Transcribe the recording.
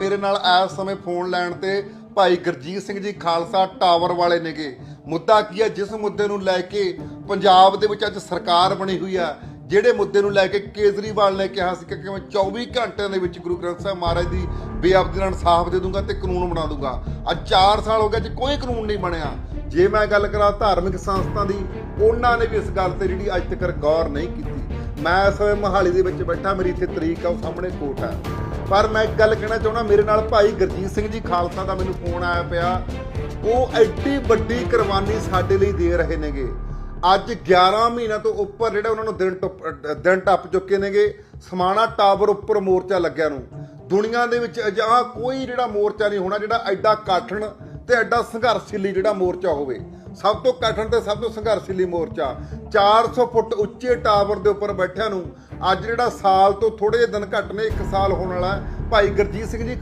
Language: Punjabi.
ਮੇਰੇ ਨਾਲ ਇਸ ਸਮੇਂ ਫੋਨ ਲੈਣ ਤੇ ਭਾਈ ਗੁਰਜੀਤ ਸਿੰਘ ਜੀ ਖਾਲਸਾ ਟਾਵਰ ਵਾਲੇ ਨੇਗੇ। ਮੁੱਦਾ ਕੀ ਹੈ ਜਿਸ ਮੁੱਦੇ ਨੂੰ ਲੈ ਕੇ ਪੰਜਾਬ ਦੇ ਵਿੱਚ ਅੱਜ ਸਰਕਾਰ ਬਣੀ ਹੋਈ ਆ, ਜਿਹੜੇ ਮੁੱਦੇ ਨੂੰ ਲੈ ਕੇ ਕੇਜਰੀਵਾਲ ਨੇ ਕਿਹਾ ਸੀ ਕਿ ਮੈਂ 24 ਘੰਟਿਆਂ ਦੇ ਵਿੱਚ ਗੁਰੂ ਗ੍ਰੰਥ ਸਾਹਿਬ ਮਹਾਰਾਜ ਦੀ ਬੇਅਬਦੀ ਨਾਲ ਇਨਸਾਫ ਦੇ ਦੂੰਗਾ ਤੇ ਕਾਨੂੰਨ ਬਣਾ ਦੂੰਗਾ। ਅੱਜ 4 ਸਾਲ ਹੋ ਗਏ ਜੇ ਕੋਈ ਕਾਨੂੰਨ ਨਹੀਂ ਬਣਿਆ। ਜੇ ਮੈਂ ਗੱਲ ਕਰਾਂ ਧਾਰਮਿਕ ਸੰਸਥਾ ਦੀ, ਉਹਨਾਂ ਨੇ ਵੀ ਇਸ ਗੱਲ ਤੇ ਜਿਹੜੀ ਅੱਜ ਤੱਕ ਗੌਰ ਨਹੀਂ ਕੀਤੀ। ਮੈਂ ਇਸ ਵੇਲੇ ਮੋਹਾਲੀ ਦੇ ਵਿੱਚ ਬੈਠਾ, ਮੇਰੀ ਇੱਥੇ ਤਰੀਕ ਆ, ਉਹ ਸਾਹਮਣੇ ਕੋਟ ਆ। ਪਰ ਮੈਂ ਇੱਕ ਗੱਲ ਕਹਿਣਾ ਚਾਹੁੰਦਾ, ਮੇਰੇ ਨਾਲ ਭਾਈ ਗੁਰਜੀਤ ਸਿੰਘ ਜੀ ਖਾਲਸਾ ਦਾ ਮੈਨੂੰ ਫੋਨ ਆਇਆ ਪਿਆ। ਉਹ ਐਡੀ ਵੱਡੀ ਕੁਰਬਾਨੀ ਸਾਡੇ ਲਈ ਦੇ ਰਹੇ ਨੇਗੇ। ਅੱਜ 11 ਮਹੀਨਿਆਂ ਤੋਂ ਉੱਪਰ ਜਿਹੜਾ ਉਹਨਾਂ ਨੂੰ ਦਿਨ ਟੱਪ ਦਿਨ ਟੱਪ ਚੁੱਕੇ ਨੇਗੇ, ਸਮਾਣਾ ਟਾਵਰ ਉੱਪਰ ਮੋਰਚਾ ਲੱਗਿਆ ਨੂੰ। ਦੁਨੀਆ ਦੇ ਵਿੱਚ ਅਜਿਹਾ ਕੋਈ ਜਿਹੜਾ ਮੋਰਚਾ ਨਹੀਂ ਹੋਣਾ, ਜਿਹੜਾ ਐਡਾ ਕਾਠਣ ਤੇ ਐਡਾ ਸੰਘਰਸ਼ੀਲੀ ਜਿਹੜਾ ਮੋਰਚਾ ਹੋਵੇ, ਸਭ ਤੋਂ ਕਠਨ ਤੇ ਸਭ ਤੋਂ ਸੰਘਰਸ਼ੀਲੀ ਮੋਰਚਾ 400 ਫੁੱਟ ਉੱਚੇ ਟਾਵਰ ਦੇ ਉੱਪਰ ਬੈਠਿਆਂ ਨੂੰ ਅੱਜ ਜਿਹੜਾ ਸਾਲ ਤੋਂ ਥੋੜੇ ਜਿਹੇ ਦਿਨ ਘੱਟ ਨੇ 1 ਸਾਲ ਹੋਣ ਵਾਲਾ ਭਾਈ ਗੁਰਜੀਤ ਸਿੰਘ ਜੀ